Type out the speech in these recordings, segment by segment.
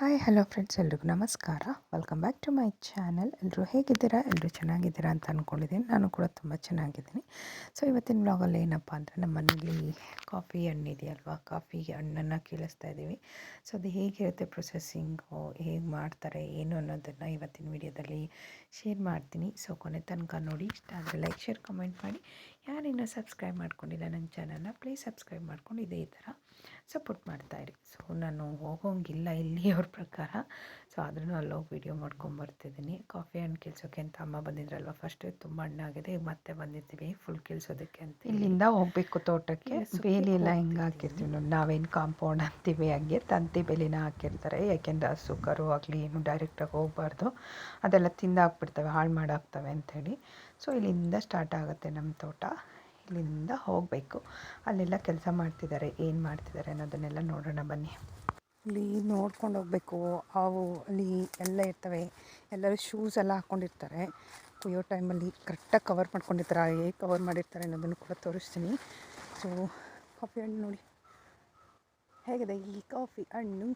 Hi, hello friends ಎಲ್ರಿಗೂ ನಮಸ್ಕಾರ. Welcome back to my channel ಎಲ್ಲರೂ ಹೇಗಿದ್ದೀರಾ? ಎಲ್ಲರೂ ಚೆನ್ನಾಗಿದ್ದೀರಾ ಅಂತ ಅಂದ್ಕೊಂಡಿದ್ದೀನಿ ನಾನು ಕೂಡ ತುಂಬ ಚೆನ್ನಾಗಿದ್ದೀನಿ. ಸೊ ಇವತ್ತಿನ ಬ್ಲಾಗಲ್ಲಿ ಏನಪ್ಪ ಅಂದರೆ ನಮ್ಮ ಮನೇಲಿ ಕಾಫಿ ಹಣ್ಣಿದೆಯಲ್ವಾ? ಕಾಫಿ ಹಣ್ಣನ್ನು ಕೀಳಿಸ್ತಾ ಇದ್ದೀವಿ. ಸೊ ಅದು ಹೇಗಿರುತ್ತೆ ಪ್ರೊಸೆಸಿಂಗು ಹೇಗೆ ಮಾಡ್ತಾರೆ, ಏನು ಅನ್ನೋದನ್ನು ಇವತ್ತಿನ ವಿಡಿಯೋದಲ್ಲಿ ಶೇರ್ ಮಾಡ್ತೀನಿ. ಸೊ ಕೊನೆ ತನಕ ನೋಡಿ. ಇಷ್ಟ ಆದರೆ ಲೈಕ್ ಶೇರ್ ಕಮೆಂಟ್ ಮಾಡಿ. ಯಾರಿನ್ನೂ ಸಬ್ಸ್ಕ್ರೈಬ್ ಮಾಡ್ಕೊಂಡಿಲ್ಲ ನನ್ನ ಚಾನಲ್ನ ಪ್ಲೀಸ್ ಸಬ್ಸ್ಕ್ರೈಬ್ ಮಾಡ್ಕೊಂಡು ಇದೇ ಥರ ಸಪೋರ್ಟ್ ಮಾಡ್ತಾಯಿರಿ ಸೊ ನಾನು ಹೋಗೋಂಗಿಲ್ಲ ಇಲ್ಲಿ ಅವ್ರ ಪ್ರಕಾರ. ಸೊ ಆದ್ರೂ ಅಲ್ಲೋಗಿ ವೀಡಿಯೋ ಮಾಡ್ಕೊಂಬರ್ತಿದ್ದೀನಿ ಕಾಫಿ ಹಣ್ಣು ಕಿಲ್ಸೋಕ್ಕೆ ಅಂತ ಅಮ್ಮ ಬಂದಿದ್ರಲ್ವ? ಫಸ್ಟ್ ತುಂಬ ಹಣ್ಣಾಗಿದೆ ಈಗ ಮತ್ತೆ ಬಂದಿದ್ದೀವಿ ಫುಲ್ ಕಿಲ್ಸೋದಕ್ಕೆ ಅಂತ ಇಲ್ಲಿಂದ ಹೋಗಬೇಕು ತೋಟಕ್ಕೆ. ಬೇಲಿ ಎಲ್ಲ ಹಿಂಗೆ ಹಾಕಿರ್ತೀವಿ ನೋಡಿ. ನಾವೇನು ಕಾಂಪೌಂಡ್ ಅಂತೀವಿ ಹಂಗೆ ತಂತಿ ಬೇಲಿನ ಹಾಕಿರ್ತಾರೆ. ಯಾಕೆಂದರೆ ಹಸು ಕರು ಆಗಲಿ ಏನು ಡೈರೆಕ್ಟಾಗಿ ಹೋಗಬಾರ್ದು. ಅದೆಲ್ಲ ತಿಂದಾಕ್ಬಿಡ್ತವೆ ಹಾಳು ಮಾಡಾಕ್ತವೆ ಅಂಥೇಳಿ. ಸೊ, ಇಲ್ಲಿಂದ ಸ್ಟಾರ್ಟ್ ಆಗುತ್ತೆ ನಮ್ಮ ತೋಟ. ಇಲ್ಲಿಂದ ಹೋಗಬೇಕು. ಅಲ್ಲೆಲ್ಲ ಕೆಲಸ ಮಾಡ್ತಿದ್ದಾರೆ, ಏನು ಮಾಡ್ತಿದ್ದಾರೆ ಅನ್ನೋದನ್ನೆಲ್ಲ ನೋಡೋಣ ಬನ್ನಿ. ಇಲ್ಲಿ ನೋಡ್ಕೊಂಡು ಹೋಗಬೇಕು. ಅವು ಅಲ್ಲಿ ಎಲ್ಲ ಇರ್ತವೆ. ಎಲ್ಲರೂ ಶೂಸ್ ಎಲ್ಲ ಹಾಕ್ಕೊಂಡಿರ್ತಾರೆ ಕುಯ್ಯೋ ಟೈಮಲ್ಲಿ ಕರೆಕ್ಟಾಗಿ ಕವರ್ ಮಾಡ್ಕೊಂಡಿರ್ತಾರೆ, ಹೇಗೆ ಕವರ್ ಮಾಡಿರ್ತಾರೆ ಅನ್ನೋದನ್ನು ಕೂಡ ತೋರಿಸ್ತೀನಿ. ಸೊ ಕಾಫಿ ಹಣ್ಣು ನೋಡಿ. ಹೇಗಿದೆ ಈ ಕಾಫಿ ಹಣ್ಣು?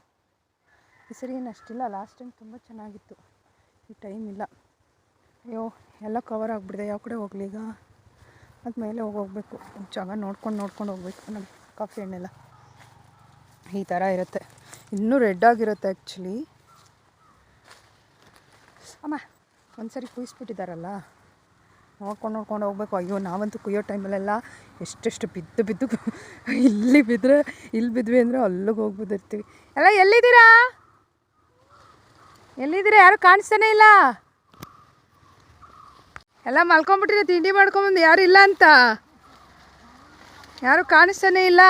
ಈ ಸರಿ ಏನು ಅಷ್ಟಿಲ್ಲ ಲಾಸ್ಟ್ ಟೈಮ್ ತುಂಬ ಚೆನ್ನಾಗಿತ್ತು. ಈ ಟೈಮ್ ಇಲ್ಲ. ಅಯ್ಯೋ, ಎಲ್ಲ ಕವರ್ ಆಗಿಬಿಡಿದೆ ಯಾವ ಕಡೆ ಹೋಗ್ಲಿ ಈಗ? ಮತ್ತು ಮೇಲೆ ಹೋಗೋಗ್ಬೇಕು ಜಾಗ ನೋಡ್ಕೊಂಡು ನೋಡ್ಕೊಂಡು ಹೋಗ್ಬೇಕು. ನಮ್ಮ ಕಾಫಿ ಹಣ್ಣೆಲ್ಲ. ಈ ಥರ ಇರುತ್ತೆ. ಇನ್ನೂ ರೆಡ್ ಆಗಿರುತ್ತೆ ಆ್ಯಕ್ಚುಲಿ ಅಮ್ಮ ಒಂದು ಸರಿ ಕುಯಿಸ್ಬಿಟ್ಟಿದ್ದಾರಲ್ಲ ನೋಡ್ಕೊಂಡು ನೋಡ್ಕೊಂಡು ಹೋಗ್ಬೇಕು. ಅಯ್ಯೋ, ನಾವಂತೂ ಕುಯ್ಯೋ ಟೈಮಲ್ಲೆಲ್ಲ ಎಷ್ಟೆಷ್ಟು ಬಿದ್ದು ಬಿದ್ದು ಇಲ್ಲಿ ಬಿದ್ದರೆ ಇಲ್ಲಿ ಬಿದ್ವಿ ಅಂದರೆ ಅಲ್ಲಿಗೆ ಹೋಗ್ಬಿದ್ದಿರ್ತೀವಿ ಎಲ್ಲ ಎಲ್ಲಿದ್ದೀರಾ? ಎಲ್ಲಿದ್ದೀರಾ? ಯಾರು ಕಾಣಿಸ್ತಾನೆ ಇಲ್ಲ. ಎಲ್ಲ ಮಲ್ಕೊಂಬಿಟ್ಟಿದೆ ತಿಂಡಿ ಮಾಡ್ಕೊಂಬಂದು ಯಾರು ಇಲ್ಲ ಅಂತ. ಯಾರು ಕಾಣಿಸ್ತಾನೆ ಇಲ್ಲ.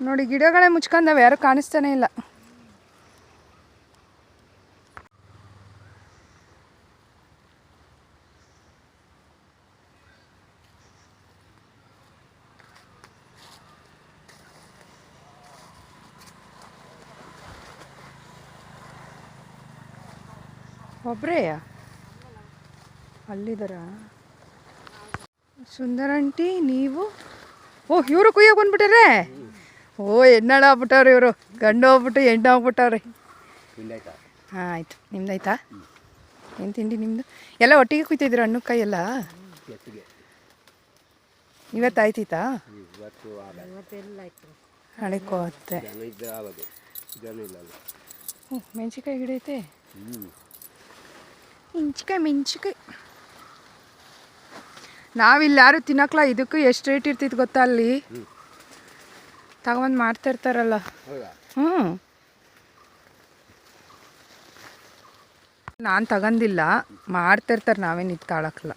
ನೋಡಿ ಗಿಡಗಳೇ ಮುಚ್ಕೊಂಡವೆ, ಯಾರು ಕಾಣಿಸ್ತಾನೆ ಇಲ್ಲ. ಒಬ್ಬರೇಯಾ ಅಲ್ಲಿದ್ದಾರ? ಸುಂದರ ಆಂಟಿ ನೀವು? ಓ ಇವರು ಕುಯ್ಯೋಕೆ ಬಂದ್ಬಿಟ್ಟಾರೆ? ಓ ಹೆಣ್ಣಾಳ ಆಗ್ಬಿಟ್ಟವ್ರಿ ಇವರು. ಗಂಡು ಹೋಗ್ಬಿಟ್ಟು ಹೆಣ್ಣು ಹೋಗ್ಬಿಟ್ಟವ್ರಿ ಹಾಂ ಆಯ್ತು. ನಿಮ್ದಾಯ್ತಾ? ಏನು ತಿಂಡಿ ನಿಮ್ಮದು ಎಲ್ಲ ಒಟ್ಟಿಗೆ ಕುಯ್ತಿದ್ರು ಹಣ್ಣು ಕಾಯಿ ಎಲ್ಲ? ಇವತ್ತು ಆಯ್ತಿತ್ತಾ ಹಳಕೋತ್ತೆ ಹ್ಞೂ ಮೆಣಸಿಕಾಯಿ ಗಿಡ ಐತೆ? ಮೆಣಸಿಕಾಯಿ ಮಿಂಚಿಕೆ ನಾವಿಲ್ಲಾರು ತಿನ್ನಕ್ಲ ಇದಕ್ಕೂ ಎಷ್ಟು ರೇಟ್ ಇರ್ತಿತ್ತು ಗೊತ್ತಾ ಅಲ್ಲಿ? ತಗೊಂಡು ಮಾಡ್ತಾ ಇರ್ತಾರಲ್ಲ. ಹ್ಞೂ ನಾನು ತಗೊಂಡಿಲ್ಲ ಮಾಡ್ತಿರ್ತಾರೆ ನಾವೇನು ಇದು ತಾಳಕ್ಕಲ್ಲ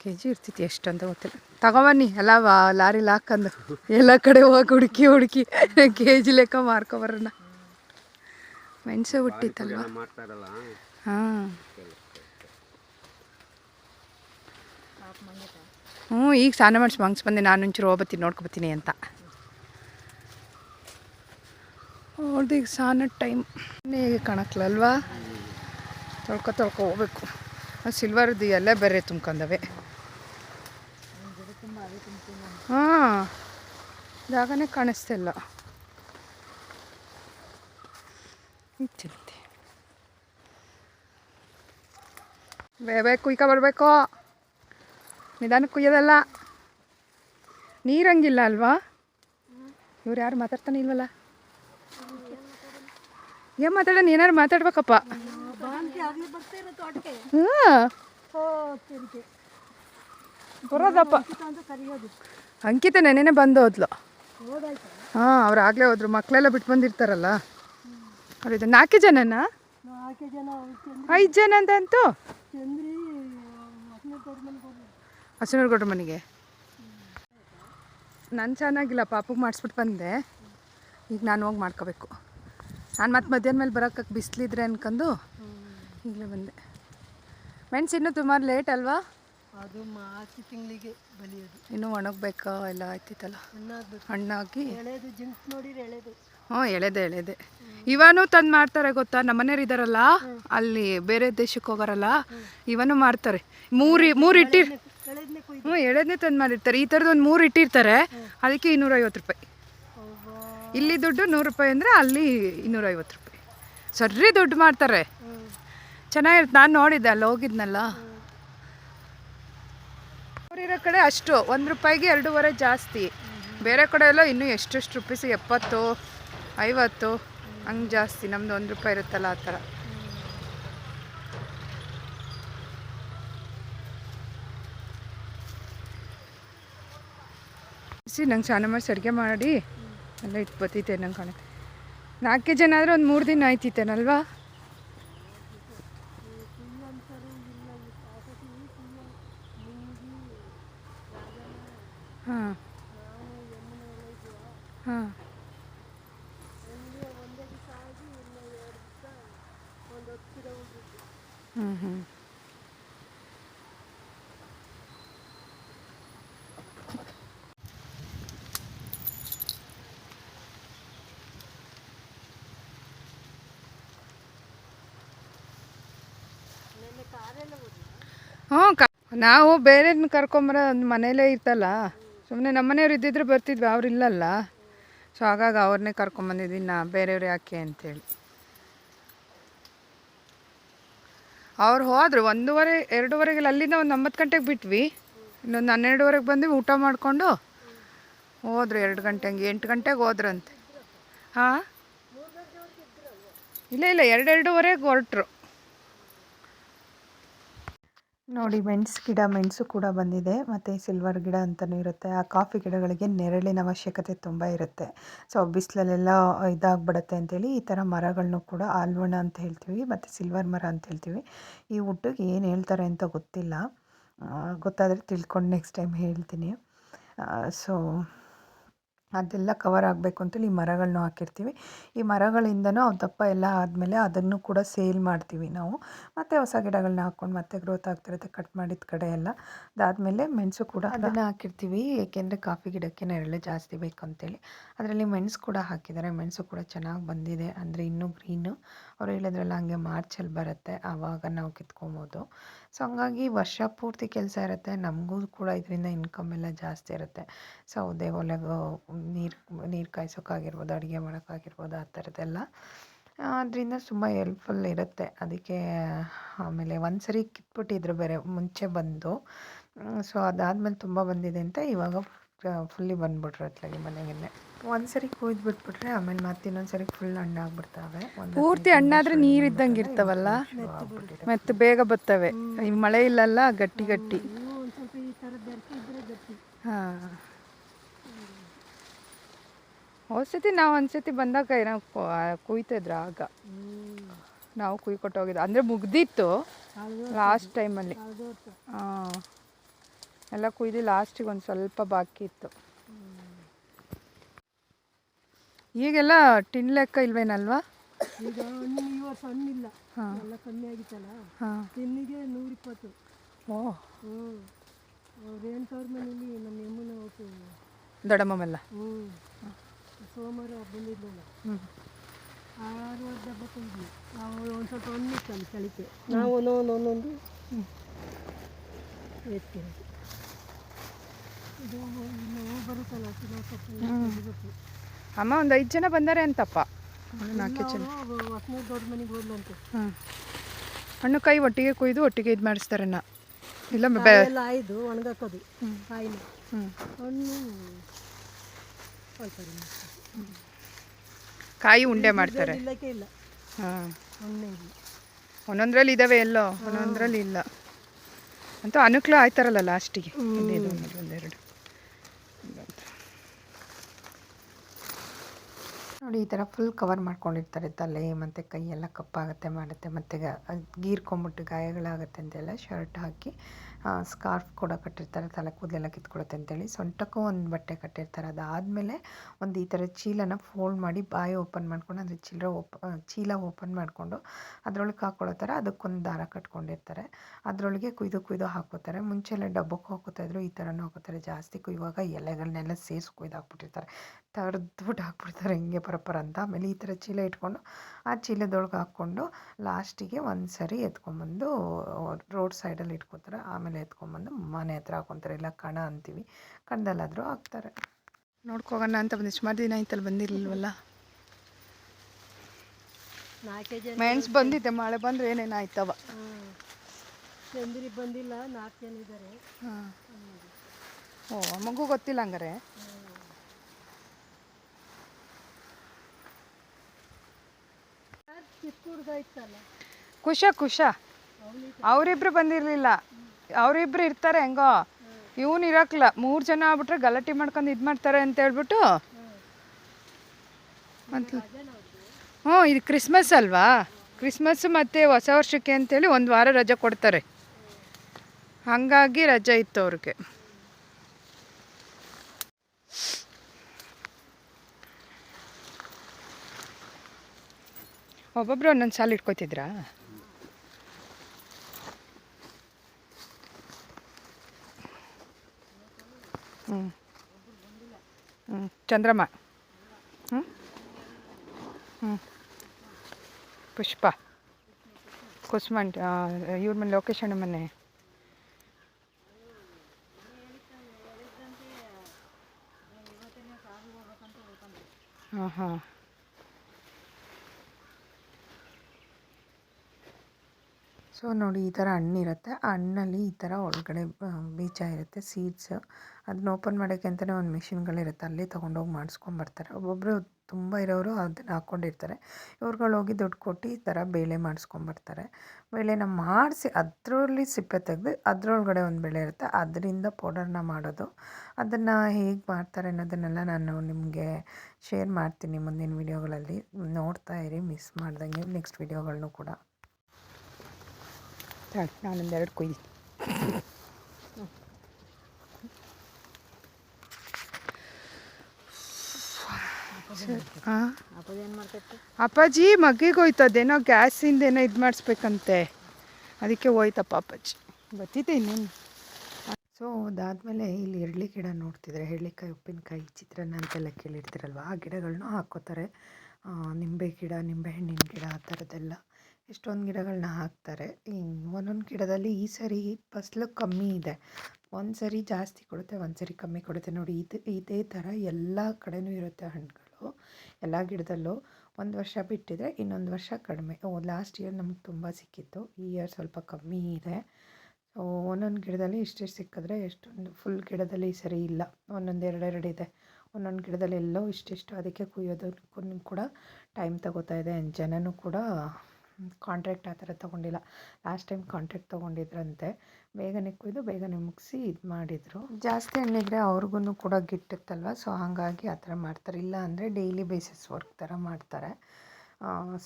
ಕೆ ಜಿ ಇರ್ತಿತ್ತು ಎಷ್ಟು ಅಂತ ಗೊತ್ತಿಲ್ಲ. ತಗೊಂಬನ್ನಿ ಎಲ್ಲ ವಾ ಲಾರಿಲಿ ಹಾಕಂದು ಎಲ್ಲ ಕಡೆ ಹೋಗಿ ಹುಡುಕಿ ಹುಡುಕಿ. ಕೆ ಜಿ ಲೆಕ್ಕ ಮಾರ್ಕೊಬರೋಣ ಮೆಣಸು ಹುಟ್ಟಿತ್ತಲ್ವ? ಹಾಂ. ಹ್ಞೂ ಈಗ ಸ್ನಾನ ಮಾಡಿಸಿ ಮಂಗ್ಸ್ ಬಂದೆ. ನಾನು ಒಂಚೂರು ಹೋಗ್ಬತ್ತೀನಿ ನೋಡ್ಕೊಬತ್ತೀನಿ ಅಂತ. ಅವ್ರದ್ದು ಈಗ ಸ್ನಾನ ಟೈಮ್. ಹೇಗೆ ಕಾಣಕ್ಲಲ್ವಾ ತೊಳ್ಕೊ ತೊಳ್ಕೊ ಹೋಗ್ಬೇಕು. ಸಿಲ್ವರ್ದು ಎಲ್ಲ ಬೇರೆ ತುಂಬ್ಕೊಂಡವೆ. ಹಾಂ. ಜಾಗನೇ ಕಾಣಿಸ್ತಿಲ್ಲ ಚಿಂತೆ ಬೇಬೇಕು ಕುಯ್ಕೊ ಬರಬೇಕು? ನಿಧಾನಕ್ಕೆ ಕುಯ್ಯೋದಲ್ಲ? ನೀರಂಗಿಲ್ಲ ಅಲ್ವಾ? ಇವ್ರು ಯಾರು ಮಾತಾಡ್ತಾನೆ ಇಲ್ವಲ್ಲ? ಏನು ಮಾತಾಡೋಣ? ಏನಾರು ಮಾತಾಡ್ಬೇಕಪ್ಪ. ಬರೋದಪ್ಪ. ಅಂಕಿತ ನೆನೆನೆ ಬಂದು ಹೋದ್ಲು ಹಾಂ, ಅವ್ರು ಆಗಲೇ ಹೋದ್ರು. ಮಕ್ಕಳೆಲ್ಲ ಬಿಟ್ಟು ಬಂದಿರ್ತಾರಲ್ಲ ಅವ್ರಿದು ನಾಲ್ಕು ಜನನಾ? ಐದು ಜನ ಅಂತ ಅಂತು? ಹಸಿನೂರು ಮನೆಗೆ ನಾನು ಚೆನ್ನಾಗಿಲ್ಲ ಪಾಪಗೆ ಮಾಡಿಸ್ಬಿಟ್ಟು ಬಂದೆ. ಈಗ ನಾನು ಹೋಗಿ ಮಾಡ್ಕೋಬೇಕು. ನಾನು ಮತ್ತೆ ಮಧ್ಯಾಹ್ನ ಮೇಲೆ ಬರೋಕ್ಕೆ ಬಿಸಿಲಿದ್ರೆ ಅನ್ಕೊಂಡು ಈಗಲೇ ಬಂದೆ. ಮೆಣಸು ಇನ್ನೂ ಸುಮಾರು ಲೇಟ್ ಅಲ್ವಾ? ಅದು ಮಾರ್ಚ್ ತಿಂಗಳಿಗೆ ಬಲಿಯೋದು. ಇನ್ನೂ ಒಣಗಬೇಕಾ? ಎಲ್ಲ ಆಯ್ತಿತ್ತಲ್ಲ? ಹಣ್ಣಾಗಬೇಕು. ಹಣ್ಣಾಗಿ? ಎಳೆದು ಜಿಂಕ್ಸ್ ನೋಡಿದ್ರೆ ಎಳೆದು. ಹ್ಞೂ ಎಳೆದೆ ಎಳೆದೆ. ಇವನು ತಂದು ಮಾಡ್ತಾರೆ ಗೊತ್ತಾ? ನಮ್ಮನೆಯವ್ರು ಇದ್ದಾರಲ್ಲ ಅಲ್ಲಿ ಬೇರೆ ದೇಶಕ್ಕೆ ಹೋಗಾರಲ್ಲ ಇವನು ಮಾಡ್ತಾರೆ. ಮೂರು ಮೂರು ಇಟ್ಟಿ ಹ್ಞೂ ಎಳೆದನ್ನೇ ತಂದು ಮಾಡಿರ್ತಾರೆ. ಈ ಥರದ್ದು ಒಂದು ಮೂರು ಇಟ್ಟಿರ್ತಾರೆ ಅದಕ್ಕೆ ಇನ್ನೂರೈವತ್ತು ರೂಪಾಯಿ. ಇಲ್ಲಿ ದುಡ್ಡು ನೂರು ರೂಪಾಯಿ ಅಂದರೆ ಅಲ್ಲಿ ಇನ್ನೂರೈವತ್ತು ರೂಪಾಯಿ. ಸರಿ ದುಡ್ಡು ಮಾಡ್ತಾರೆ. ಚೆನ್ನಾಗಿರುತ್ತೆ. ನಾನು ನೋಡಿದ್ದೆ ಅಲ್ಲಿ ಹೋಗಿದ್ನಲ್ಲ. ಅವರಿರೋ ಕಡೆ ಅಷ್ಟು. ಒಂದು ರೂಪಾಯಿಗೆ ಎರಡೂವರೆ ಜಾಸ್ತಿ. ಬೇರೆ ಕಡೆ ಎಲ್ಲ ಇನ್ನೂ ಎಷ್ಟೆಷ್ಟು ರುಪೀಸ್ ಎಪ್ಪತ್ತು ಐವತ್ತು, ಹಂಗೆ ಜಾಸ್ತಿ, ನಮ್ದು ಒಂದು ರೂಪಾಯಿ ಇರುತ್ತಲ್ಲ ಆ ಥರ. ಸಿ, ನಂಗೆ ಸ್ನಾನ ಮಾಡಿ ಅಡುಗೆ ಮಾಡಿ, ಎಲ್ಲ ಇಟ್ಟು ಬತ್ತೈತೆ ನಂಗೆ ಕಾಣುತ್ತೆ ನಾಲ್ಕೇ ಜನ ಆದರೆ ಒಂದು ಮೂರು ದಿನ ಆಯ್ತಿತ್ತೇನಲ್ವಾ ಹಾಂ ಹಾಂ ಹ್ಞೂ ಹ್ಞೂ ಹ್ಞೂ, ಕ, ನಾವು ಬೇರೆ ಕರ್ಕೊಂಬರ ಮನೇಲೇ ಇರ್ತಲ್ಲ ಸುಮ್ಮನೆ ನಮ್ಮನೆಯವ್ರು ಇದ್ದಿದ್ರೆ ಬರ್ತಿದ್ವಿ, ಅವ್ರು ಇಲ್ಲಲ್ಲ. ಸೊ ಹಾಗಾಗಿ ಅವ್ರನ್ನೇ ಕರ್ಕೊಂಬಂದಿದ್ದೀನಿ ನಾ, ಬೇರೆಯವ್ರು ಯಾಕೆ ಅಂತೇಳಿ. ಅವ್ರು ಹೋದ್ರು, ಒಂದೂವರೆ, ಎರಡೂವರೆಗೆಲ್ಲ ಅಲ್ಲಿಂದ ಒಂದು ಒಂಬತ್ತು ಗಂಟೆಗೆ ಬಿಟ್ವಿ. ಇನ್ನೊಂದು ಹನ್ನೆರಡುವರೆಗೆ ಬಂದ್ವಿ ಊಟ ಮಾಡಿಕೊಂಡು ಹೋದ್ರು, ಎರಡು ಗಂಟೆ ಹಂಗೆ, ಎಂಟು ಗಂಟೆಗೆ ಹೋದ್ರಂತೆ. ಹಾಂ? ಇಲ್ಲ ಇಲ್ಲ, ಎರಡೆರಡೂವರೆಗೆ ಹೊರಟ್ರು. ನೋಡಿ ಮೆಣಸು ಗಿಡ ಮೆಣಸು ಕೂಡ ಬಂದಿದೆ, ಮತ್ತು ಸಿಲ್ವರ್ ಗಿಡ ಅಂತಲೂ ಇರುತ್ತೆ. ಆ ಕಾಫಿ ಗಿಡಗಳಿಗೆ ನೆರಳಿನ ಅವಶ್ಯಕತೆ ತುಂಬ ಇರುತ್ತೆ. ಸೊ, ಬಿಸಿಲಲ್ಲೆಲ್ಲ ಇದಾಗ್ಬಿಡುತ್ತೆ ಅಂತೇಳಿ ಈ ಥರ ಮರಗಳನ್ನು ಕೂಡ ಆಲ್ವಣ ಅಂತ ಹೇಳ್ತೀವಿ, ಮತ್ತು ಸಿಲ್ವರ್ ಮರ ಅಂತ ಹೇಳ್ತೀವಿ. ಈ ಹುಟ್ಟಿಗೆ ಏನು ಹೇಳ್ತಾರೆ ಅಂತ ಗೊತ್ತಿಲ್ಲ. ಗೊತ್ತಾದರೆ ತಿಳ್ಕೊಂಡು ನೆಕ್ಸ್ಟ್ ಟೈಮ್ ಹೇಳ್ತೀನಿ. ಸೊ ಅದೆಲ್ಲ ಕವರ್ ಆಗಬೇಕು ಅಂತೇಳಿ ಈ ಮರಗಳನ್ನೂ ಹಾಕಿರ್ತೀವಿ. ಈ ಮರಗಳಿಂದನೂ ಅವು ದಪ್ಪ ಎಲ್ಲ ಆದಮೇಲೆ ಅದನ್ನು ಕೂಡ ಸೇಲ್ ಮಾಡ್ತೀವಿ ನಾವು. ಮತ್ತು ಹೊಸ ಗಿಡಗಳನ್ನ ಹಾಕ್ಕೊಂಡು ಮತ್ತೆ ಗ್ರೋತ್ ಆಗ್ತಿರುತ್ತೆ ಕಟ್ ಮಾಡಿದ ಕಡೆ ಎಲ್ಲ. ಅದಾದಮೇಲೆ ಮೆಣಸು ಕೂಡ ಅದನ್ನು ಹಾಕಿರ್ತೀವಿ, ಏಕೆಂದರೆ ಕಾಫಿ ಗಿಡಕ್ಕೆ ನೆರಳು ಜಾಸ್ತಿ ಬೇಕು ಅಂತೇಳಿ ಅದರಲ್ಲಿ ಮೆಣಸು ಕೂಡ ಹಾಕಿದ್ದಾರೆ. ಮೆಣಸು ಕೂಡ ಚೆನ್ನಾಗಿ ಬಂದಿದೆ. ಅಂದರೆ ಇನ್ನೂ ಗ್ರೀನು ಅವ್ರು ಹೇಳಿದ್ರಲ್ಲ ಹಂಗೆ ಮಾರ್ಚಲ್ಲಿ ಬರುತ್ತೆ, ಆವಾಗ ನಾವು ಕಿತ್ಕೊಬೋದು. ಸೊ ಹಂಗಾಗಿ ವರ್ಷ ಪೂರ್ತಿ ಕೆಲಸ ಇರುತ್ತೆ. ನಮಗೂ ಕೂಡ ಇದರಿಂದ ಇನ್ಕಮ್ ಎಲ್ಲ ಜಾಸ್ತಿ ಇರುತ್ತೆ. ಸೌದೆ ಒಲೆಗೆ ನೀರು ನೀರು ಕಾಯ್ಸೋಕ್ಕಾಗಿರ್ಬೋದು ಅಡುಗೆ ಮಾಡೋಕ್ಕಾಗಿರ್ಬೋದು ಆ ಥರದ್ದೆಲ್ಲ ಅದರಿಂದ ತುಂಬ ಹೆಲ್ಪ್ಫುಲ್ ಇರುತ್ತೆ. ಅದಕ್ಕೆ ಆಮೇಲೆ ಒಂದು ಸರಿ ಕಿತ್ಬಿಟ್ಟಿದ್ರು ಬೇರೆ ಮುಂಚೆ ಬಂದು. ಸೊ ಅದಾದಮೇಲೆ ತುಂಬ ಬಂದಿದೆ ಅಂತ ಇವಾಗ ಫುಲ್ಲಿ ಬಂದ್ಬಿಟ್ರು ಅತ್ಲಾಗಿ ಮನೆಗೆ ಒಂದು ಸರಿ ಕುಯ್ದು ಬಿಟ್ಬಿಟ್ರೆ ಆಮೇಲೆ ಮತ್ತೆ ಇನ್ನೊಂದು ಸರಿ ಫುಲ್ ಹಣ್ಣಾಗ್ಬಿಡ್ತಾವೆ ಪೂರ್ತಿ ಹಣ್ಣಾದ್ರೆ ನೀರಿದ್ದಂಗೆ ಇರ್ತಾವಲ್ಲ? ಮತ್ತೆ ಬೇಗ ಬರ್ತವೆ ಈ ಮಳೆ ಇಲ್ಲಲ್ಲ ಗಟ್ಟಿ ಗಟ್ಟಿ ಇನ್ನೂ ಒಂದು ಸ್ವಲ್ಪ ಈ ಥರ ಬೆರಕೆ ಇದ್ರೆ ಗಟ್ಟಿ ಹಾಂ ಹೋದ್ಸತಿ ನಾವು ಒಂದ್ಸತಿ ಬಂದಾಗ ಏನೋ ಕುಯ್ತಿದ್ರು ಆಗ. ನಾವು ಕುಯ್ಕೊಟ್ಟು ಹೋಗಿದ್ದು. ಅಂದರೆ ಮುಗ್ದಿತ್ತು ಲಾಸ್ಟ್ ಟೈಮಲ್ಲಿ. ಹಾಂ ಎಲ್ಲ ಕುಯ್ದು ಲಾಸ್ಟಿಗೆ ಒಂದು ಸ್ವಲ್ಪ ಬಾಕಿ ಇತ್ತು. ಈಗೆಲ್ಲ ಟಿನ್ ಲೆಕ್ಕ ಇಲ್ವೇನಲ್ವಾ? ಈಗ ಹಣ್ಣು ಈ ವರ್ಷ ಹಣ್ಣಿಲ್ಲ. ಹಾಂ. ಎಲ್ಲ ಕಮ್ಮಿ ಆಗಿತ್ತಲ್ಲ? ನೂರಿಪ್ಪತ್ತು. ಓ. ಹ್ಞೂ ರೇಣುಕವ್ರ ಮನೇಲಿ? ನಮ್ಮ ಯಮ್ಮನ ಅವತ್ತು ದೊಡ್ಡಮ್ಮಲ್ಲ ಹ್ಞೂ ಸೋಮವಾರ ಬಂದಿದ್ನಲ್ಲ ಆರು ವರ್ಷ ನಾವು ಒಂದು ಸ್ವಲ್ಪ ಚಳಿಕೆ ನಾವು ಒಂದೊಂದು ಒಂದೊಂದು ಎತ್ತೀವಿ ಇದು ಇನ್ನು ಬರುತ್ತಲ್ಲ ಅಮ್ಮ ಒಂದು ಐದು ಜನ ಬಂದಾರೆ ಅಂತಪ್ಪ. ನಾಲ್ಕು ಜನ. ಹೊಸನೇ ದೊಡ್ಡ ಮನೆಗೆ ಹೋದ್ಲಂತೆ. ಹಣ್ಣು ಕೈ ಒಟ್ಟಿಗೆ ಕೊಯ್ದು ಒಟ್ಟಿಗೆ ಇದು ಮಾಡಿಸ್ತಾರೆ ಇಲ್ಲ ಎಲ್ಲ ಆಯ್ದು ಒಣಗಾಕೋದು. ಹ್ಞೂ ಹಣ್ಣು ಕೊಳ್ತಾರೆ ಕಾಯಿ ಉಂಡೆ ಮಾಡ್ತಾರೆ. ಹಾಂ. ಒಂದೊಂದ್ರಲ್ಲಿ ಇದಾವೆ ಎಲ್ಲೋ ಒಂದೊಂದ್ರಲ್ಲಿ ಇಲ್ಲ. ಅಂತ ಅನುಕೂಲ ಆಯ್ತಾರಲ್ಲ ಲಾಸ್ಟಿಗೆ. ಒಂದೆರಡು. ನೋಡಿ ಈ ಥರ ಫುಲ್ ಕವರ್ ಮಾಡ್ಕೊಂಡಿರ್ತಾರೆ ತಲೆ ಮತ್ತು ಕೈ ಎಲ್ಲ ಕಪ್ಪಾಗುತ್ತೆ ಮಾಡುತ್ತೆ ಮತ್ತು ಗೀರ್ಕೊಂಬಿಟ್ಟು ಗಾಯಗಳಾಗುತ್ತೆ ಅಂತೆಲ್ಲ ಶರ್ಟ್ ಹಾಕಿ. ಸ್ಕಾರ್ಫ್ ಕೂಡ ಕಟ್ಟಿರ್ತಾರೆ, ತಲೆ ಕೂದಲೆಲ್ಲ ಕಿತ್ಕೊಳುತ್ತೆ ಅಂತೇಳಿ. ಸೊಂಟಕ್ಕೂ ಒಂದು ಬಟ್ಟೆ ಕಟ್ಟಿರ್ತಾರೆ. ಅದಾದಮೇಲೆ ಒಂದು ಈ ಥರ ಚೀಲನ ಫೋಲ್ಡ್ ಮಾಡಿ ಬಾಯಿ ಓಪನ್ ಮಾಡ್ಕೊಂಡು, ಅಂದರೆ ಚೀಲ ಓಪ ಚೀಲ ಓಪನ್ ಮಾಡಿಕೊಂಡು ಅದರೊಳಗೆ ಹಾಕ್ಕೊಳ್ಳೋ ಥರ ಅದಕ್ಕೊಂದು ದಾರ ಕಟ್ಕೊಂಡಿರ್ತಾರೆ. ಅದರೊಳಗೆ ಕುಯ್ದು ಕುಯ್ದು ಹಾಕೋತಾರೆ. ಮುಂಚೆಲ್ಲ ಡಬ್ಬಕ್ಕೆ ಹಾಕೋತಾಯಿದ್ರು ಈ ಥರನೂ ಹಾಕೋತಾರೆ. ಜಾಸ್ತಿ ಕುಯ್ಯುವಾಗ ಎಲೆಗಳನ್ನೆಲ್ಲ ಸೇರಿಸಿ ಕುಯ್ದು ಹಾಕ್ಬಿಟ್ಟಿರ್ತಾರೆ. ತರ್ದ್ಬಿಟ್ಟು ಹಾಕ್ಬಿಡ್ತಾರೆ ಹಿಂಗೆ ಪರಪರ ಅಂತ. ಆಮೇಲೆ ಈ ಥರ ಚೀಲ ಇಟ್ಕೊಂಡು ಆ ಚೀಲದೊಳಗೆ ಹಾಕ್ಕೊಂಡು ಲಾಸ್ಟಿಗೆ ಒಂದು ಸರಿ ಎತ್ಕೊಂಬಂದು ರೋಡ್ ಸೈಡಲ್ಲಿ ಇಟ್ಕೋತಾರೆ. ಆಮೇಲೆ ಎತ್ಕೊಂಬಂದು ಮನೆ ಹತ್ರ ಹಾಕೊತಾರೆ ಇಲ್ಲ ಕಣ ಅಂತೀವಿ. ಕಣದಲ್ಲಾದರೂ ಹಾಕ್ತಾರೆ. ನೋಡ್ಕೋಗೋಣ ಅಂತ ಬಂದು ಸುಮಾರು ದಿನ ಆಯ್ತಲ್ಲಿ ಬಂದಿರಲಿಲ್ವಲ್ಲ? ಮೆಣಸು ಬಂದಿದ್ದೆ. ಮಳೆ ಬಂದರೆ ಏನೇನು ಆಯ್ತವ? ಬಂದಿಲ್ಲ ನಾಲ್ಕು ಜನ ಇದ್ದಾರೆ. ಹಾಂ. ಓ ಮಗು ಗೊತ್ತಿಲ್ಲ ಹಂಗಾರೆ? ಖುಷ ಖುಷ ಅವರಿಬ್ರು ಬಂದಿರಲಿಲ್ಲ. ಅವರಿಬ್ರು ಇರ್ತಾರೆ ಹೆಂಗೋ. ಇವನು ಇರಕ್ಲ. ಮೂರು ಜನ ಆಗ್ಬಿಟ್ರೆ ಗಲಾಟೆ ಮಾಡ್ಕೊಂಡು ಇದು ಮಾಡ್ತಾರೆ ಅಂತ ಹೇಳ್ಬಿಟ್ಟು ಹ್ಞೂ ಇದು ಕ್ರಿಸ್ಮಸ್ ಅಲ್ವಾ? ಕ್ರಿಸ್ಮಸ್ ಮತ್ತು ಹೊಸ ವರ್ಷಕ್ಕೆ ಅಂತೇಳಿ ಒಂದು ವಾರ ರಜೆ ಕೊಡ್ತಾರೆ. ಹಾಗಾಗಿ ರಜೆ ಇತ್ತು ಅವ್ರಿಗೆ. ಒಬ್ಬೊಬ್ರು ಒಂದೊಂದು ಸಾಲು ಇಟ್ಕೋತಿದ್ರಾ? ಹ್ಞೂ ಹ್ಞೂ ಚಂದ್ರಮ್ಮ. ಹ್ಞೂ ಹ್ಞೂ ಪುಷ್ಪ. ಕುಸ್ಮಂಟ್ ಇವ್ರ ಮನೆ ಲೊಕೇಶನ್ ಮನೆ. ಹಾಂ ಹಾಂ ಸೊ ನೋಡಿ ಈ ಥರ ಹಣ್ಣಿರುತ್ತೆ. ಆ ಹಣ್ಣಲ್ಲಿ ಈ ಥರ ಒಳಗಡೆ ಬೀಜ ಇರುತ್ತೆ ಸೀಡ್ಸ್ ಅದನ್ನ ಓಪನ್ ಮಾಡೋಕ್ಕೆ ಅಂತಲೇ ಒಂದು ಮಿಷಿನ್ಗಳಿರುತ್ತೆ ಅಲ್ಲಿ ತೊಗೊಂಡೋಗಿ ಮಾಡಿಸ್ಕೊಂಬರ್ತಾರೆ ಒಬ್ಬೊಬ್ಬರು ತುಂಬ ಇರೋರು ಅದನ್ನ ಹಾಕ್ಕೊಂಡಿರ್ತಾರೆ ಇವ್ರುಗಳು ಹೋಗಿ ದುಡ್ಡು ಕೊಟ್ಟು ಈ ಥರ ಬೇಳೆ ಮಾಡಿಸ್ಕೊಂಬರ್ತಾರೆ ಬೇಳೆನ ಮಾಡಿಸಿ ಅದರಲ್ಲಿ ಸಿಪ್ಪೆ ತೆಗೆದು ಅದರೊಳಗಡೆ ಒಂದು ಬೇಳೆ ಇರುತ್ತೆ. ಅದರಿಂದ ಪೌಡರ್ನ ಮಾಡೋದು. ಅದನ್ನು ಹೇಗೆ ಮಾಡ್ತಾರೆ ಅನ್ನೋದನ್ನೆಲ್ಲ ನಾನು ನಿಮಗೆ ಶೇರ್ ಮಾಡ್ತೀನಿ ಮುಂದಿನ ವೀಡಿಯೋಗಳಲ್ಲಿ ನೋಡ್ತಾ ಇರಿ ಮಿಸ್ ಮಾಡ್ದಂಗೆ ನೆಕ್ಸ್ಟ್ ವೀಡಿಯೋಗಳನ್ನೂ ಕೂಡ. ತಗೊಳ್ಳಿ ನಾನೊಂದು ಎರಡು ಕೊಯ್ದು ಅಪ್ಪಾಜಿ ಮಗಿಗೆ ಹೋಯ್ತು ಅದೇನೋ ಗ್ಯಾಸಿಂದ ಏನೋ ಇದು ಮಾಡಿಸ್ಬೇಕಂತೆ. ಅದಕ್ಕೆ ಹೋಯ್ತಪ್ಪ ಅಪ್ಪಾಜಿ. ಗೊತ್ತಿದೆ ಇನ್ನೇನು. ಸೊ ಅದಾದಮೇಲೆ ಇಲ್ಲಿ ಇರ್ಲಿ ಗಿಡ ನೋಡ್ತಿದ್ರೆ ಹೆಳ್ಳಿಕಾಯಿ ಉಪ್ಪಿನಕಾಯಿ ಚಿತ್ರಾನ್ನ ಅಂತೆಲ್ಲ ಕೇಳಿರ್ತೀರಲ್ವ? ಆ ಗಿಡಗಳನ್ನೂ ಹಾಕ್ಕೋತಾರೆ. ನಿಂಬೆ ಗಿಡ ನಿಂಬೆಹಣ್ಣಿನ ಗಿಡ ಆ ಥರದ್ದೆಲ್ಲ ಎಷ್ಟೊಂದು ಗಿಡಗಳನ್ನ ಹಾಕ್ತಾರೆ. ಒಂದೊಂದು ಗಿಡದಲ್ಲಿ ಈ ಸರಿ ಫಸಲು ಕಮ್ಮಿ ಇದೆ. ಒಂದು ಸರಿ ಜಾಸ್ತಿ ಕೊಡುತ್ತೆ, ಒಂದು ಸರಿ ಕಮ್ಮಿ ಕೊಡುತ್ತೆ. ನೋಡಿ, ಇದು ಇದೇ ಥರ ಎಲ್ಲ ಕಡೆನೂ ಇರುತ್ತೆ ಹಣ್ಣುಗಳು. ಎಲ್ಲ ಗಿಡದಲ್ಲೂ ಒಂದು ವರ್ಷ ಬಿಟ್ಟಿದ್ರೆ ಇನ್ನೊಂದು ವರ್ಷ ಕಡಿಮೆ. ಓ ಲಾಸ್ಟ್ ಇಯರ್ ನಮ್ಗೆ ತುಂಬ ಸಿಕ್ಕಿತ್ತು. ಈ ಇಯರ್ ಸ್ವಲ್ಪ ಕಮ್ಮಿ ಇದೆ. ಸೊ ಒಂದೊಂದು ಗಿಡದಲ್ಲಿ ಇಷ್ಟಿಷ್ಟು ಸಿಕ್ಕಿದ್ರೆ ಎಷ್ಟೊಂದು ಫುಲ್ ಗಿಡದಲ್ಲಿ ಈ ಸರಿ ಇಲ್ಲ. ಒಂದೊಂದು ಎರಡೆರಡು ಇದೆ. ಒಂದೊಂದು ಗಿಡದಲ್ಲಿ ಎಲ್ಲೋ ಇಷ್ಟಿಷ್ಟು ಅದಕ್ಕೆ ಕುಯ್ಯೋದಕ್ಕೂ ಕೂಡ ಟೈಮ್ ತಗೋತಾ ಇದೆ. ಜನನೂ ಕೂಡ ಕಾಂಟ್ರಾಕ್ಟ್ ಆ ಥರ ತೊಗೊಂಡಿಲ್ಲ. ಲಾಸ್ಟ್ ಟೈಮ್ ಕಾಂಟ್ರ್ಯಾಕ್ಟ್ ತೊಗೊಂಡಿದ್ರಂತೆ. ಬೇಗನೆ ಕುಯ್ದು, ಬೇಗನೆ ಮುಗಿಸಿ ಇದು ಮಾಡಿದರು. ಜಾಸ್ತಿ ಹಣ್ಣಿದ್ರೆ ಅವ್ರಿಗೂ ಕೂಡ ಗಿಟ್ಟುತ್ತಲ್ವ? ಸೊ ಹಾಗಾಗಿ ಆ ಥರ ಮಾಡ್ತಾರೆ. ಇಲ್ಲ ಅಂದರೆ ಡೈಲಿ ಬೇಸಿಸ್ ವರ್ಕ್ ಥರ ಮಾಡ್ತಾರೆ.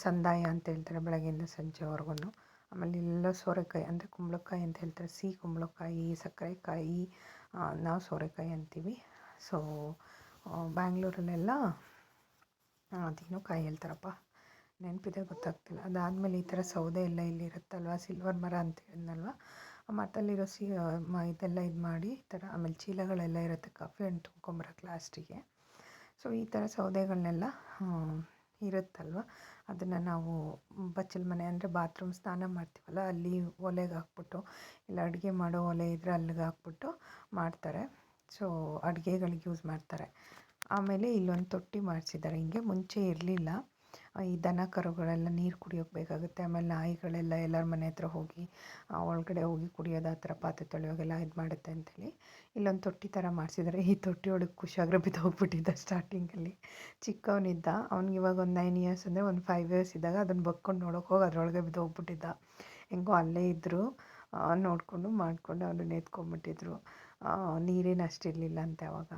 ಸಂದಾಯ ಅಂತ ಹೇಳ್ತಾರೆ ಬೆಳಗ್ಗೆಯಿಂದ ಸಂಜೆವರೆಗೂ ಆಮೇಲೆ ಎಲ್ಲ ಸೋರೆಕಾಯಿ ಅಂದರೆ ಕುಂಬಳಕಾಯಿ ಅಂತ ಹೇಳ್ತಾರೆ. ಸಿಹಿ ಕುಂಬಳಕಾಯಿ ಸಕ್ಕರೆಕಾಯಿ ನಾವು ಸೋರೆಕಾಯಿ ಅಂತೀವಿ. ಸೊ ಬ್ಯಾಂಗ್ಳೂರಲ್ಲೆಲ್ಲ ಅದೇನೋ ಕಾಯಿ ಹೇಳ್ತಾರಪ್ಪ. ನೆನಪಿದೆ, ಗೊತ್ತಾಗ್ತಿಲ್ಲ. ಅದಾದಮೇಲೆ ಈ ಥರ ಸೌದೆ ಎಲ್ಲ ಇಲ್ಲಿ ಇರುತ್ತಲ್ವ ಸಿಲ್ವರ್ ಮರ ಅಂತ ಹೇಳಿದ್ನಲ್ವ? ಆ ಮರದಲ್ಲಿರೋ ಸಿ ಮ, ಇದೆಲ್ಲ ಇದು ಮಾಡಿ, ಈ ಥರ ಆಮೇಲೆ ಚೀಲಗಳೆಲ್ಲ ಇರುತ್ತೆ, ಕಾಫಿ ಹಣ್ಣು ತುಂಬ್ಕೊಂಬರಕ್ಕೆ ಲಾಸ್ಟಿಗೆ ಸೊ, ಈ ಥರ ಸೌದೆಗಳನ್ನೆಲ್ಲ ಇರುತ್ತಲ್ವ? ಅದನ್ನು ನಾವು ಬಚ್ಚಲ ಮನೆ ಅಂದರೆ ಬಾತ್ರೂಮ್ ಸ್ನಾನ ಮಾಡ್ತೀವಲ್ಲ, ಅಲ್ಲಿ ಒಲೆಗೆ ಹಾಕ್ಬಿಟ್ಟು, ಇಲ್ಲ ಅಡುಗೆ ಮಾಡೋ ಒಲೆ ಇದ್ದರೆ ಅಲ್ಲಿಗೆ ಹಾಕ್ಬಿಟ್ಟು ಮಾಡ್ತಾರೆ. ಸೊ, ಅಡುಗೆಗಳಿಗೆ ಯೂಸ್ ಮಾಡ್ತಾರೆ. ಆಮೇಲೆ ಇಲ್ಲೊಂದು ತೊಟ್ಟಿ ಮಾಡಿಸಿದ್ದಾರೆ. ಹಿಂಗೆ ಮುಂಚೆ ಇರಲಿಲ್ಲ. ಈ ದನ ಕರುಗಳೆಲ್ಲ ನೀರು ಕುಡಿಯೋಕೆ ಬೇಕಾಗುತ್ತೆ. ಆಮೇಲೆ ನಾಯಿಗಳೆಲ್ಲ ಎಲ್ಲರ ಮನೆ ಹತ್ರ ಹೋಗಿ ಒಳಗಡೆ ಹೋಗಿ ಕುಡಿಯೋದು ಆ ಥರ ಪಾತ್ರೆ ತೊಳೆಯೋಗೆಲ್ಲ ಇದು ಮಾಡುತ್ತೆ ಅಂತೇಳಿ ಇಲ್ಲೊಂದು ತೊಟ್ಟಿ ಥರ ಮಾಡಿಸಿದ್ದಾರೆ ಈ ತೊಟ್ಟಿ ಒಳಗೆ ಬಿದ್ದು ಬಿದ್ದೋಗ್ಬಿಟ್ಟಿದ್ದ ಸ್ಟಾರ್ಟಿಂಗಲ್ಲಿ ಚಿಕ್ಕವನಿದ್ದ. ಅವ್ನಿಗೆ ಇವಾಗ ಒಂದು ನೈನ್ ಇಯರ್ಸ್ ಅಂದರೆ ಒಂದು ಫೈವ್ ಇಯರ್ಸ್ ಇದ್ದಾಗ ಅದನ್ನು ಬಕ್ಕೊಂಡು ನೋಡೋಕೆ ಹೋಗಿ ಅದರೊಳಗೆ ಬಿದ್ದು ಹೋಗ್ಬಿಟ್ಟಿದ್ದ. ಹೆಂಗೋ ಅಲ್ಲೇ ಇದ್ದರು ನೋಡಿಕೊಂಡು ಮಾಡಿಕೊಂಡು ಅವನು ಎತ್ಕೊಂಡ್ಬಿಟ್ಟಿದ್ರು ನೀರೇನು ಅಷ್ಟಿರಲಿಲ್ಲ ಅಂತೆ ಅವಾಗ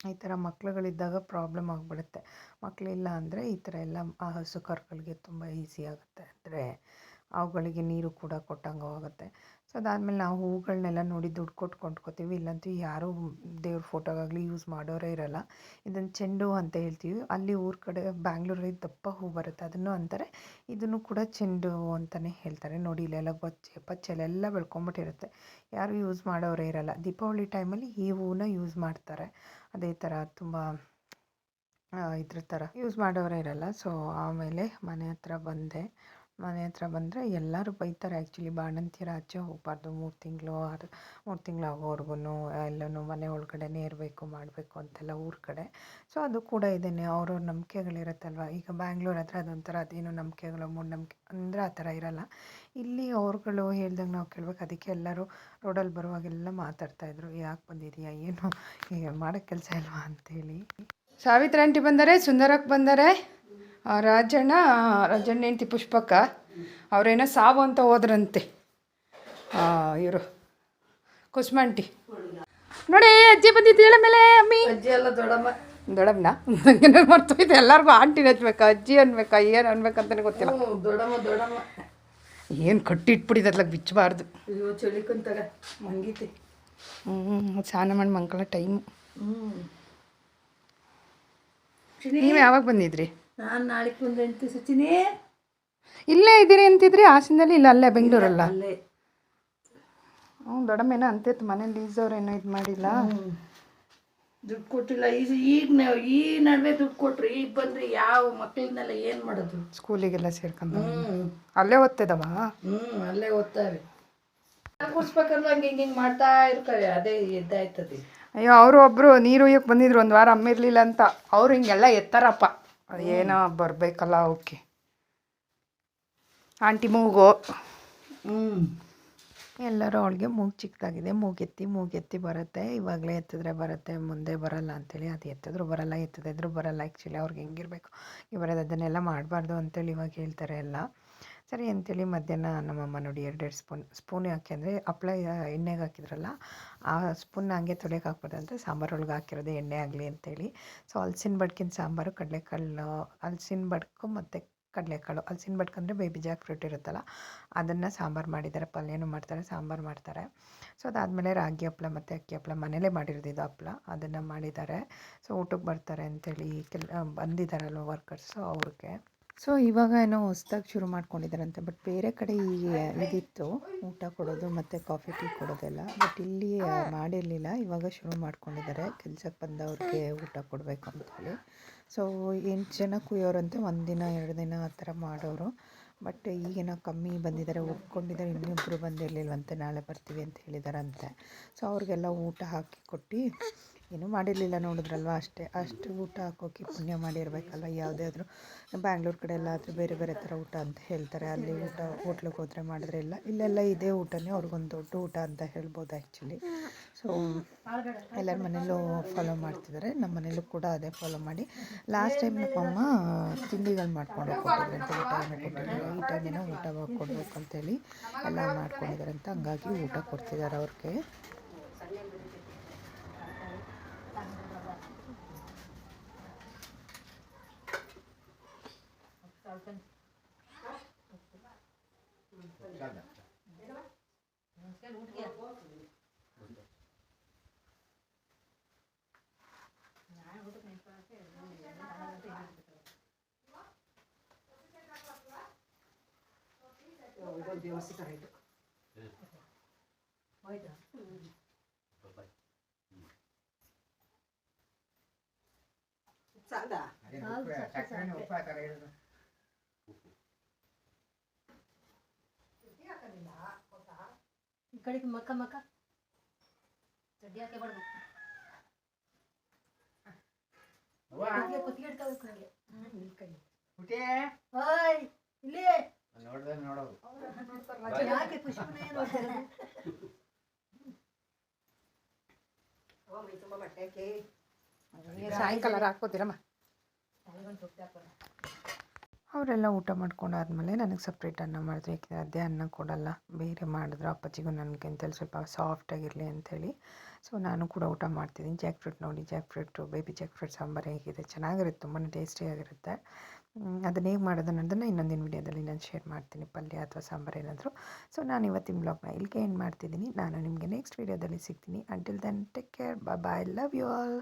ಈ ಥರ ಮಕ್ಳುಗಳಿದ್ದಾಗ ಪ್ರಾಬ್ಲಮ್ ಆಗಿಬಿಡುತ್ತೆ. ಮಕ್ಕಳಿಲ್ಲ ಅಂದರೆ ಈ ಥರ ಎಲ್ಲ ಆ ಹಸು ಕರುಗಳಿಗೆ ತುಂಬ ಈಸಿ ಆಗುತ್ತೆ. ಅಂದರೆ ಅವುಗಳಿಗೆ ನೀರು ಕೂಡ ಕೊಟ್ಟಂಗೂ ಆಗುತ್ತೆ ಸೊ ಅದಾದಮೇಲೆ ನಾವು ಹೂಗಳನ್ನೆಲ್ಲ ನೋಡಿ ದುಡ್ಡು ಕೊಟ್ಟು ಕೊಂಡ್ಕೋತೀವಿ. ಇಲ್ಲಂತೂ ಯಾರೂ ದೇವ್ರ ಫೋಟೋಗಾಗಲಿ ಯೂಸ್ ಮಾಡೋರೇ ಇರಲ್ಲ. ಇದನ್ನು ಚೆಂಡು ಅಂತ ಹೇಳ್ತೀವಿ. ಅಲ್ಲಿ ಊರ ಕಡೆ ಬ್ಯಾಂಗ್ಳೂರಲ್ಲಿ ದಪ್ಪ ಹೂ ಬರುತ್ತೆ. ಅದನ್ನು ಅಂತಾರೆ. ಇದನ್ನು ಕೂಡ ಚೆಂಡು ಅಂತಲೇ ಹೇಳ್ತಾರೆ. ನೋಡಿ, ಇಲ್ಲೆಲ್ಲ ಗೊಚ್ಚೆ ಪಚ್ಚೆಲೆಲ್ಲ ಬೆಳ್ಕೊಂಬಿಟ್ಟಿರುತ್ತೆ. ಯಾರು ಯೂಸ್ ಮಾಡೋರೇ ಇರಲ್ಲ. ದೀಪಾವಳಿ ಟೈಮಲ್ಲಿ ಈ ಹೂವನ್ನ ಯೂಸ್ ಮಾಡ್ತಾರೆ. ಅದೇ ಥರ ತುಂಬ ಇದ್ರ ಥರ ಯೂಸ್ ಮಾಡೋರೇ ಇರಲ್ಲ. ಸೊ ಆಮೇಲೆ ಮನೆ ಹತ್ರ ಬಂದೆ. ಮನೆ ಹತ್ರ ಬಂದರೆ ಎಲ್ಲರೂ ಬೈತಾರೆ. ಆ್ಯಕ್ಚುಲಿ ಬಾಣಂತಿಯರು ಆಚೆ ಹೋಗಬಾರ್ದು. ಮೂರು ತಿಂಗಳು ಆರು ಮೂರು ತಿಂಗಳು ಆಗೋವರೆಗೂ ಎಲ್ಲನೂ ಮನೆ ಒಳಗಡೆನೇ ಇರಬೇಕು, ಮಾಡಬೇಕು ಅಂತೆಲ್ಲ ಊರ ಕಡೆ. ಸೊ ಅದು ಕೂಡ ಇದೇನೆ. ಅವ್ರವ್ರ ನಂಬಿಕೆಗಳಿರುತ್ತಲ್ವ? ಈಗ ಬ್ಯಾಂಗ್ಳೂರ್ ಹತ್ರ ಅದೊಂಥರ ಅದೇನು ನಂಬಿಕೆಗಳು, ಮೂಢನಂಬಿಕೆ ಅಂದರೆ ಆ ಥರ ಇರಲ್ಲ. ಇಲ್ಲಿ ಅವ್ರುಗಳು ಹೇಳ್ದಂಗೆ ನಾವು ಕೇಳ್ಬೇಕು. ಅದಕ್ಕೆ ಎಲ್ಲರೂ ರೋಡಲ್ಲಿ ಬರುವಾಗೆಲ್ಲ ಮಾತಾಡ್ತಾಯಿದ್ರು ಯಾಕೆ ಬಂದಿದೆಯಾ? ಏನು? ಮಾಡೋಕ್ಕೆ ಕೆಲಸ ಇಲ್ವಾ ಅಂತೇಳಿ. ಸಾವಿತ್ರಿ ಆಂಟಿ ಬಂದರೆ, ಸುಂದರಕ್ಕೆ ಬಂದರೆ? ರಾಜಣ್ಣ ರಾಜಣ್ಣ ಹೆಂಡತಿ ಪುಷ್ಪಕ್ಕ ಅವರೇನೋ ಸಾವು ಅಂತ ಹೋದ್ರಂತೆ. ಇವರು ಕುಸ್ಮಂಟಿ. ನೋಡಿ ಅಜ್ಜಿ ಬಂದಿದ್ದು ಹೇಳ ಮೇಲೆ ಅಮ್ಮಿ. ಅಜ್ಜಿ ಎಲ್ಲ ದೊಡ್ಡಮ್ಮ. ದೊಡಮ್ಮನ ನನಗೆ ಮರ್ತೋಯ್ತು ಎಲ್ಲರಿಗೂ ಆಂಟಿ ಹಚ್ಬೇಕಾ ಅಜ್ಜಿ ಅನ್ಬೇಕಾ ಏನು ಅನ್ಬೇಕಂತಲೇ ಗೊತ್ತಿಲ್ಲ. ದೊಡಮ್ಮ ದೊಡಮ್ಮ ಏನು ಕಟ್ಟಿಟ್ಬಿಟ್ಟಿದೆ ಬಿಚ್ಚಬಾರ್ದು. ಅಯ್ಯೋ ಚಳಿ ಕುಂತಾಗ. ಮಂಗೀತಿ. ಹ್ಞೂ ಸ್ನಾನ ಮಾಡಿ ಮಂಕಳ ಟೈಮು. ಹ್ಞೂ ನೀವು ಯಾವಾಗ ಬಂದಿದ್ರಿ? ನಾನು ನಾಳೆ ಬಂದು ಎಂಟು ಸಚಿನಿ. ಇಲ್ಲೇ ಇದ್ದೀರಿ ಅಂತಿದ್ರಿ? ಹಾಸನದಲ್ಲಿ ಇಲ್ಲ ಅಲ್ಲೇ ಬೆಂಗಳೂರಲ್ಲ? ಅಲ್ಲೇ. ಹ್ಞೂ ದೊಡ್ಡಮ್ಮೇನ ಅಂತಿತ್ತು ಮನೇಲಿ ಏನೋ ಇದು ಮಾಡಿಲ್ಲ. ದುಡ್ಡು ಕೊಟ್ಟಿಲ್ಲ ಈಗ ಈಗ ನಾವು ಈ ನಡುವೆ ದುಡ್ಡು ಕೊಟ್ರು ಈಗ ಬಂದ್ರೆ ಯಾವ ಮಕ್ಕಳನ್ನೆಲ್ಲ ಏನು ಮಾಡೋದು? ಸ್ಕೂಲಿಗೆಲ್ಲ ಸೇರ್ಕೊಂಡು ಅಲ್ಲೇ ಓದ್ತಿದವ? ಹ್ಞೂ ಅಲ್ಲೇ ಓದ್ತಾರೆ. ಕೂರ್ಸ್ಬೇಕಂದ್ರೆ ಹಂಗೆ ಹಿಂಗೆ ಹಿಂಗೆ ಮಾಡ್ತಾ ಇರ್ತಾರೆ ಅದೇ ಎದ್ದಾಯ್ತದೆ. ಅಯ್ಯೋ ಅವರು ಒಬ್ಬರು ನೀರು ಒಯ್ಯಕ್ಕೆ ಬಂದಿದ್ರು ಒಂದು ವಾರ ಅಮ್ಮ ಇರಲಿಲ್ಲ ಅಂತ. ಅವ್ರು ಹಿಂಗೆಲ್ಲ ಎತ್ತಾರಪ್ಪ. ಏನೋ ಬರಬೇಕಲ್ಲ ಓಕೆ ಆಂಟಿ ಮೂಗು. ಹ್ಞೂ ಎಲ್ಲರೂ ಅವಳಿಗೆ ಮೂಗು ಚಿಕ್ಕದಾಗಿದೆ ಮೂಗೆತ್ತಿ ಮೂಗೆತ್ತಿ ಬರುತ್ತೆ. ಇವಾಗಲೇ ಎತ್ತಿದ್ರೆ ಬರುತ್ತೆ ಮುಂದೆ ಬರಲ್ಲ ಅಂತೇಳಿ ಅದು ಎತ್ತಿದ್ರು ಬರಲ್ಲ ಎತ್ತದಿದ್ರು ಬರಲ್ಲ. ಆ್ಯಕ್ಚುಲಿ ಅವ್ರಿಗೆ ಹೆಂಗಿರಬೇಕು ಇವರದ್ದು ಅದನ್ನೆಲ್ಲ ಮಾಡಬಾರ್ದು ಅಂತೇಳಿ ಇವಾಗ ಹೇಳ್ತಾರೆ ಎಲ್ಲ. ಸರಿ ಅಂತೇಳಿ ಮಧ್ಯಾಹ್ನ ನಮ್ಮಮ್ಮ ನೋಡಿ ಎರಡೆರಡು ಸ್ಪೂನ್ ಸ್ಪೂನ್ ಹಾಕಿ ಅಂದರೆ ಹಪ್ಳ ಎಣ್ಣೆಗೆ ಹಾಕಿದ್ರಲ್ಲ, ಆ ಸ್ಪೂನ್ ಹಂಗೆ ತೊಳೆಯೋಕೆ ಹಾಕ್ಬಾರ್ದು ಅಂತ ಸಾಂಬಾರು ಒಳಗೆ ಹಾಕಿರೋದು ಎಣ್ಣೆ ಆಗಲಿ ಅಂತೇಳಿ. ಸೊ ಹಲ್ಸಿನ ಬಡ್ಕಿನ ಸಾಂಬಾರು, ಕಡಲೆಕಾಳು ಹಲ್ಸಿನ ಬಡ್ಕು ಮತ್ತು ಕಡಲೆಕಾಳು. ಹಲ್ಸಿನ ಬಡ್ಕು ಅಂದರೆ ಬೇಬಿ ಜಾಕ್ ಫ್ರೂಟ್ ಇರುತ್ತಲ್ಲ, ಅದನ್ನು ಸಾಂಬಾರು ಮಾಡಿದ್ದಾರೆ, ಪಲ್ಯನೂ ಮಾಡ್ತಾರೆ, ಸಾಂಬಾರು ಮಾಡ್ತಾರೆ. ಸೊ ಅದಾದಮೇಲೆ ರಾಗಿ ಹಪ್ಪಳ ಮತ್ತು ಅಕ್ಕಿ ಹಪ್ಪಳ ಮನೇಲೇ ಮಾಡಿರೋದು ಇದು ಹಪ್ಪಳ ಅದನ್ನು ಮಾಡಿದ್ದಾರೆ. ಸೊ ಊಟಕ್ಕೆ ಬರ್ತಾರೆ ಅಂಥೇಳಿ ಕೆಲ, ಬಂದಿದ್ದಾರಲ್ವ ವರ್ಕರ್ಸು ಅವ್ರಿಗೆ. ಸೊ, ಇವಾಗ ಏನೋ ಹೊಸ್ದಾಗಿ ಶುರು ಮಾಡ್ಕೊಂಡಿದ್ದಾರಂತೆ ಬಟ್ ಬೇರೆ ಕಡೆ ಈ ಇದಿತ್ತು. ಊಟ ಕೊಡೋದು ಮತ್ತು ಕಾಫಿ, ಟೀ ಕೊಡೋದೆಲ್ಲ. ಬಟ್ ಇಲ್ಲಿ ಮಾಡಿರಲಿಲ್ಲ. ಇವಾಗ ಶುರು ಮಾಡ್ಕೊಂಡಿದ್ದಾರೆ ಕೆಲ್ಸಕ್ಕೆ ಬಂದವ್ರಿಗೆ ಊಟ ಕೊಡಬೇಕು ಅಂತೇಳಿ ಸೊ, ಎಂಟು ಜನ ಕುಯ್ಯೋರಂತೆ. ಒಂದಿನ ಎರಡು ದಿನ ಆ ಥರ ಮಾಡೋರು. ಬಟ್ ಈಗೇನೋ ಕಮ್ಮಿ ಬಂದಿದ್ದಾರೆ ಒಪ್ಕೊಂಡಿದ್ದಾರೆ ಇನ್ನಿಬ್ಬರು ಬಂದಿರಲಿಲ್ಲವಂತೆ ನಾಳೆ ಬರ್ತೀವಿ ಅಂತ ಹೇಳಿದಾರಂತೆ. ಸೊ, ಅವ್ರಿಗೆಲ್ಲ ಊಟ ಹಾಕಿ ಕೊಟ್ಟು ಏನೂ ಮಾಡಿರಲಿಲ್ಲ ನೋಡಿದ್ರಲ್ವ ಅಷ್ಟೇ. ಅಷ್ಟು ಊಟ ಹಾಕೋಕೆ ಪುಣ್ಯ ಮಾಡಿರಬೇಕಲ್ಲ ಯಾವುದೇ ಆದರೂ ಬ್ಯಾಂಗ್ಳೂರು ಕಡೆ ಎಲ್ಲ ಆದರೂ ಬೇರೆ ಬೇರೆ ಥರ ಊಟ ಅಂತ ಹೇಳ್ತಾರೆ. ಅಲ್ಲಿ ಊಟ ಹೋಟ್ಲಿಗೆ ಹೋದರೆ ಮಾಡಿದ್ರೆ ಇಲ್ಲ. ಇಲ್ಲೆಲ್ಲ ಇದೇ ಊಟನೇ ಅವ್ರಿಗೊಂದು ದೊಡ್ಡ ಊಟ ಅಂತ ಹೇಳ್ಬೋದು ಆ್ಯಕ್ಚುಲಿ. ಸೊ, ಎಲ್ಲರ ಮನೇಲೂ ಫಾಲೋ ಮಾಡ್ತಿದ್ದಾರೆ. ನಮ್ಮ ಮನೇಲೂ ಕೂಡ ಅದೇ ಫಾಲೋ ಮಾಡಿ. ಲಾಸ್ಟ್ ಟೈಮ್ ನಮ್ಮಮ್ಮ ತಿಂಡಿಗಳು ಮಾಡ್ಕೊಂಡು ಕೊಟ್ಟಿದ್ರಂತೆ ಊಟ ಕೊಟ್ಟಿದ್ದಾರೆ ಈ ಟೈಮಿನ ಊಟ ಕೊಡ್ಬೇಕು ಅಂತೇಳಿ ಎಲ್ಲ ಮಾಡ್ಕೊಂಡಿದ್ದಾರೆ ಅಂತ ಹಂಗಾಗಿ ಊಟ ಕೊಡ್ತಿದ್ದಾರೆ ಅವ್ರಿಗೆ. ಈ ಕಡೆಗೆ ಮಕ್ಕ ಮಕ್ಕ. ಚಡ್ಡಿ ಹಾಕಿ ಬಡ್ದು ಕುತ್ತಿಗೆ ನನಗೆ. ಓಯ್ ಇಲ್ಲಿ ಯಾಕೆ ಪುಷ್ಪನೇ ನೋಡ್ತಿರೋದು? ಸಾಯಂಕಾಲ ಹಾಕ್ಬೋದಿರಮ್ಮ ಅವರೆಲ್ಲ ಊಟ ಮಾಡ್ಕೊಂಡಾದ್ಮೇಲೆ ನನಗೆ ಸಪ್ರೇಟ್ ಅನ್ನ ಮಾಡಿದ್ರು ಯಾಕೆಂದರೆ ಅದೇ ಅನ್ನ ಕೊಡಲ್ಲ. ಬೇರೆ ಮಾಡಿದ್ರು ಅಪ್ಪಾಜಿಗೂ ನನಗೆ ಅಂತೇಳಿ ಸ್ವಲ್ಪ ಸಾಫ್ಟಾಗಿರಲಿ ಅಂಥೇಳಿ ಸೊ ನಾನು ಕೂಡ ಊಟ ಮಾಡ್ತಿದ್ದೀನಿ. ಜಾಕ್ ಫ್ರೂಟ್ ನೋಡಿ jack fruit baby jack fruit sambar ಹೇಗಿದೆ? ಚೆನ್ನಾಗಿರುತ್ತೆ ತುಂಬಾ ಟೇಸ್ಟಿಯಾಗಿರುತ್ತೆ ಅದನ್ನ ಹೇಗೆ ಮಾಡೋದು ಅನ್ನೋದನ್ನು ಇನ್ನೊಂದಿನ ವೀಡಿಯೋದಲ್ಲಿ ನಾನು ಶೇರ್ ಮಾಡ್ತೀನಿ. ಪಲ್ಯ ಅಥವಾ ಸಾಂಬಾರು ಏನಾದರೂ. ಸೊ ನಾನು ಇವತ್ತಿನ ಬ್ಲಾಗ್ನ ಇಲ್ಲಿಗೆ ಏನು ಮಾಡ್ತಿದ್ದೀನಿ. ನಾನು ನಿಮಗೆ ನೆಕ್ಸ್ಟ್ ವೀಡಿಯೋದಲ್ಲಿ ಸಿಗ್ತೀನಿ. Until then take care bye love you all